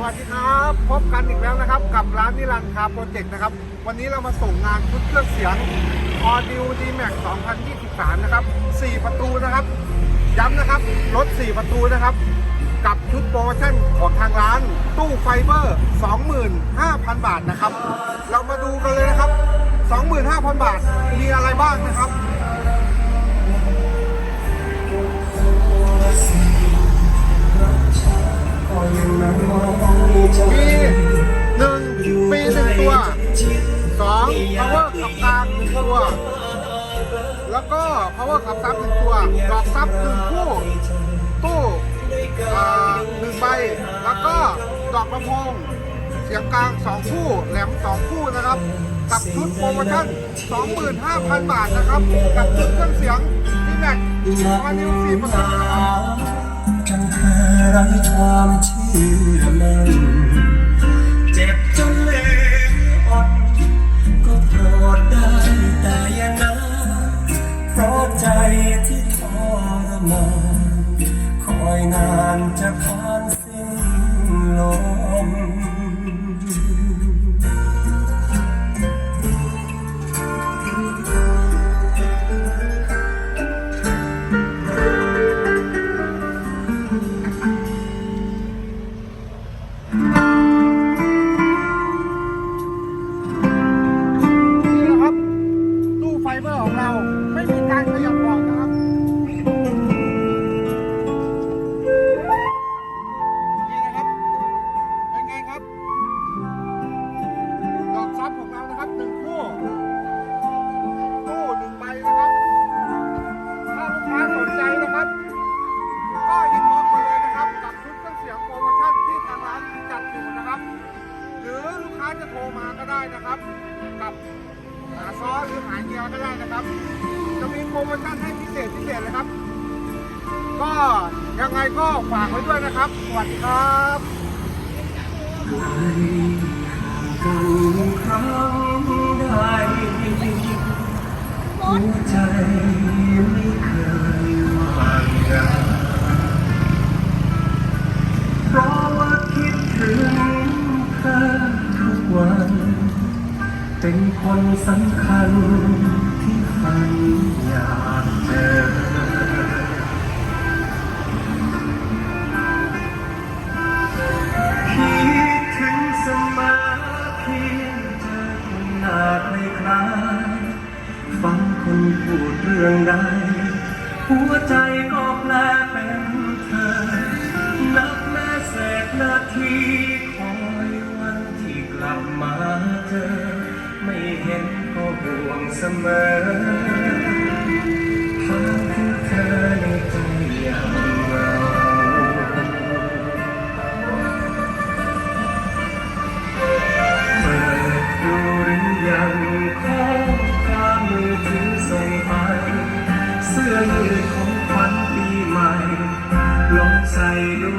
สวัสดีครับ พบกันอีกแล้วนะครับ กับร้านนิรันดร์คาร์โปรเจกต์นะครับ วันนี้เรามาส่งงานชุดเครื่องเสียง Audio D Max 2023 นะครับ 4 ประตูนะครับ ย้ำนะครับ รถ 4 ประตูนะครับ กับชุดโปรโมชั่นของทางร้าน ตู้ไฟเบอร์ 25,000 บาทนะครับ เรามาดูกันเลยนะครับ 25,000 บาท มีอะไรบ้างนะครับ power ขับกลางหนึ่งตัว แล้วก็ power ขับซับหนึ่งตัว ดอกซับหนึ่งคู่ ตู้หนึ่งใบ แล้วก็ดอกลำโพงเสียงกลางสองคู่ แหลมสองคู่นะครับกับชุดโปรโมชั่น 25,000 บาทนะครับ กับชุดเครื่องเสียงที่แม็กมานิวสี่ประตูนะครับ จะผ่านสิ้นลมนี่นะครับ ตู้ไฟเบอร์ของเราไม่มีการขยับบอก รือลูกค้าจะโทรมาก็ได้นะครับ กับหาซอสหรือหาเกียร์ก็ได้นะครับ จะมีโปรโมชั่นให้พิเศษพิเศษเลยครับ ก็ยังไงก็ฝากไว้ด้วยนะครับ สวัสดีครับ เป็นคนสำคัญที่ฝันอยากเจอ คิดถึงเสมอเพียงเจอหน้าใครๆฟังคนพูดเรื่องใดหัวใจก็แปลเป็นเธอ เสมอภาพของเธอในใจยามเหงาเปิดดูหรือยังข้ความมือถืส่งไป เสื้อยืดของขวัญปีใหม่ ลองใส่ดู